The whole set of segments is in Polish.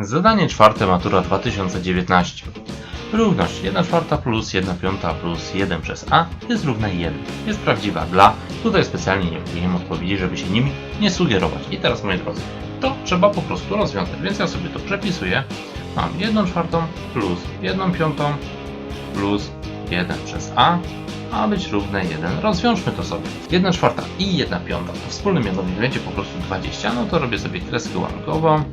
Zadanie czwarte matura 2019. Równość 1 czwarta plus 1 piąta plus 1 przez a jest równa 1. Jest prawdziwa dla. Tutaj specjalnie nie udzieliłem odpowiedzi, żeby się nimi nie sugerować. I teraz moi drodzy, to trzeba po prostu rozwiązać. Więc ja sobie to przepisuję. Mam 1 czwartą plus 1 piątą plus 1 przez a ma być równe 1. Rozwiążmy to sobie. 1 czwarta i 1 piąta to wspólny mianownik będzie po prostu 20. No to robię sobie kreskę ułankową.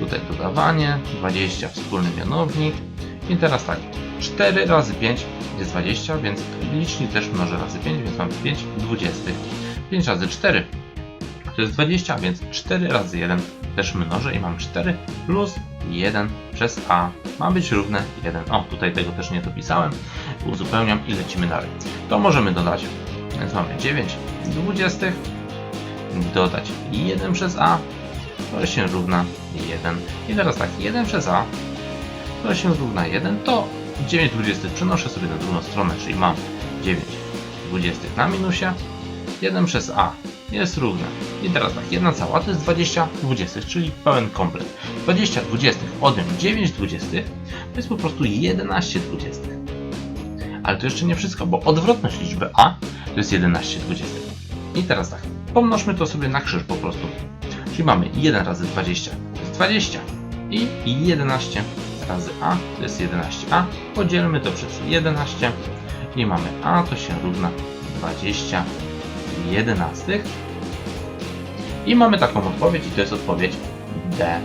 Tutaj dodawanie, 20 wspólny mianownik. I teraz tak, 4 razy 5 jest 20, więc licznik też mnożę razy 5, więc mamy 5 dwudziestych. 5 razy 4 to jest 20, więc 4 razy 1 też mnożę i mam 4 plus 1 przez a ma być równe 1. O, tutaj tego też nie dopisałem. Uzupełniam i lecimy dalej. To możemy dodać, więc mamy 9 dwudziestych, dodać 1 przez a, to się równa 1. I teraz tak, 1 przez a to się równa 1, to 9 dwudziestych przenoszę sobie na drugą stronę, czyli mam 9 dwudziestych na minusie, 1 przez a jest równe. I teraz tak, 1 cała to jest 20 dwudziestych, czyli pełen komplet. 20 dwudziestych odjąć 9 dwudziestych to jest po prostu 11 dwudziestych. Ale to jeszcze nie wszystko, bo odwrotność liczby a to jest 11 dwudziestych. I teraz tak, pomnożmy to sobie na krzyż po prostu. Czyli mamy 1 razy 20 to jest 20 i 11 razy a to jest 11a. Podzielmy to przez 11 i mamy a to się równa 20 jedenastych. I mamy taką odpowiedź i to jest odpowiedź D.